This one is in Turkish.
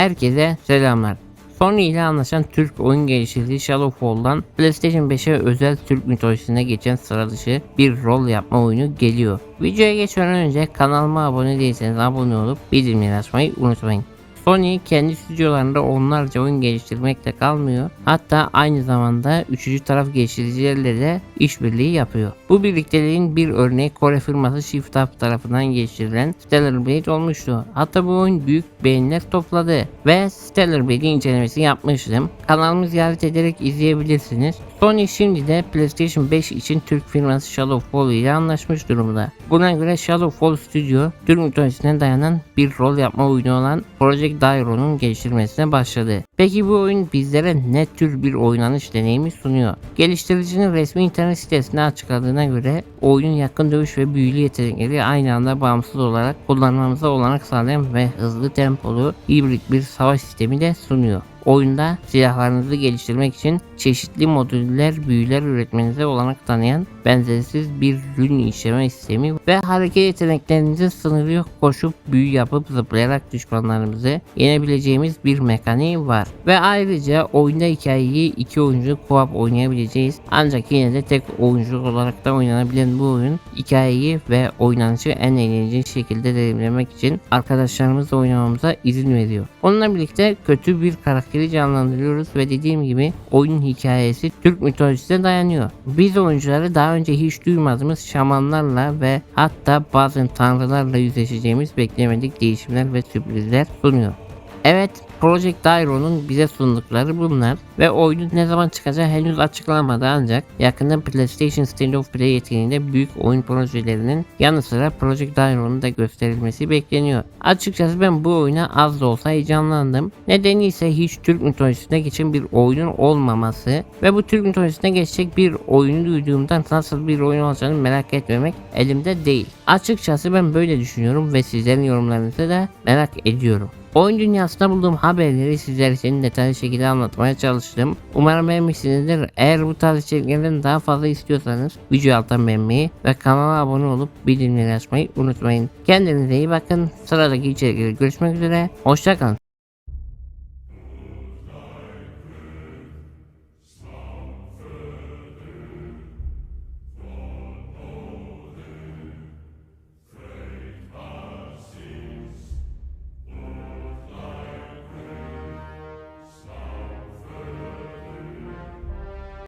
Herkese selamlar. Sony ile anlaşan Türk oyun geliştirici Shadowfall'dan PlayStation 5'e özel Türk mitolojisine geçen sıra dışı bir rol yapma oyunu geliyor. Videoya geçmeden önce kanalıma abone değilseniz abone olup bildirimleri açmayı unutmayın. Sony kendi stüdyolarında onlarca oyun geliştirmekle kalmıyor. Hatta aynı zamanda üçüncü taraf geliştiricilerle de işbirliği yapıyor. Bu birlikteliğin bir örneği Kore firması Shift Up tarafından geliştirilen Stellar Blade olmuştu. Hatta bu oyun büyük beğeniler topladı ve Stellar Blade'in incelemesini yapmıştım. Kanalımı ziyaret ederek izleyebilirsiniz. Sony şimdi de PlayStation 5 için Türk firması Shadowfall ile anlaşmış durumda. Buna göre Shadowfall Studio, Türk mitolojisine dayanan bir rol yapma oyunu olan Project Dairo'nun geliştirmesine başladı. Peki bu oyun bizlere ne tür bir oynanış deneyimi sunuyor? Geliştiricinin resmi internet sitesinde açıkladığına göre oyunun yakın dövüş ve büyülü yetenekleri aynı anda bağımsız olarak kullanmamıza olanak sağlayan ve hızlı tempolu hibrit bir savaş sistemi de sunuyor. Oyunda silahlarınızı geliştirmek için çeşitli modüller, büyüler üretmenize olanak tanıyan benzersiz bir rün işleme sistemi ve hareket yeteneklerinizin sınırı yok koşup büyü yapıp zıplayarak düşmanlarımızı yenebileceğimiz bir mekaniği var. Ve ayrıca oyunda hikayeyi iki oyuncu co-op oynayabileceğiz. Ancak yine de tek oyuncu olarak da oynanabilen bu oyun hikayeyi ve oynanışı en eğlenceli şekilde deneyimlemek için arkadaşlarımızla oynamamıza izin veriyor. Onunla birlikte kötü bir karakteri canlandırıyoruz ve dediğim gibi oyun hikayesi Türk mitolojisine dayanıyor. Biz oyuncuları daha önce hiç duymadığımız şamanlarla ve hatta bazen tanrılarla yüzleşeceğimiz beklemedik değişimler ve sürprizler sunuyor. Evet, Project Dairo'nun bize sundukları bunlar ve oyunun ne zaman çıkacağı henüz açıklanmadı ancak yakında PlayStation State of Play etkinliğinde büyük oyun projelerinin yanı sıra Project Dairo'nun da gösterilmesi bekleniyor. Açıkçası ben bu oyuna az da olsa heyecanlandım. Nedeni ise hiç Türk mitolojisine geçen bir oyunun olmaması ve bu Türk mitolojisine geçecek bir oyunu duyduğumda nasıl bir oyun olacağını merak etmemek elimde değil. Açıkçası ben böyle düşünüyorum ve sizlerin yorumlarınızı da merak ediyorum. Oyun dünyasında bulduğum haberleri sizler için detaylı şekilde anlatmaya çalıştım. Umarım beğenmişsinizdir. Eğer bu tarz içeriklerden daha fazla istiyorsanız video alttan beğenmeyi ve kanala abone olup bildirimleri açmayı unutmayın. Kendinize iyi bakın. Sıradaki içerikleri görüşmek üzere. Hoşçakalın.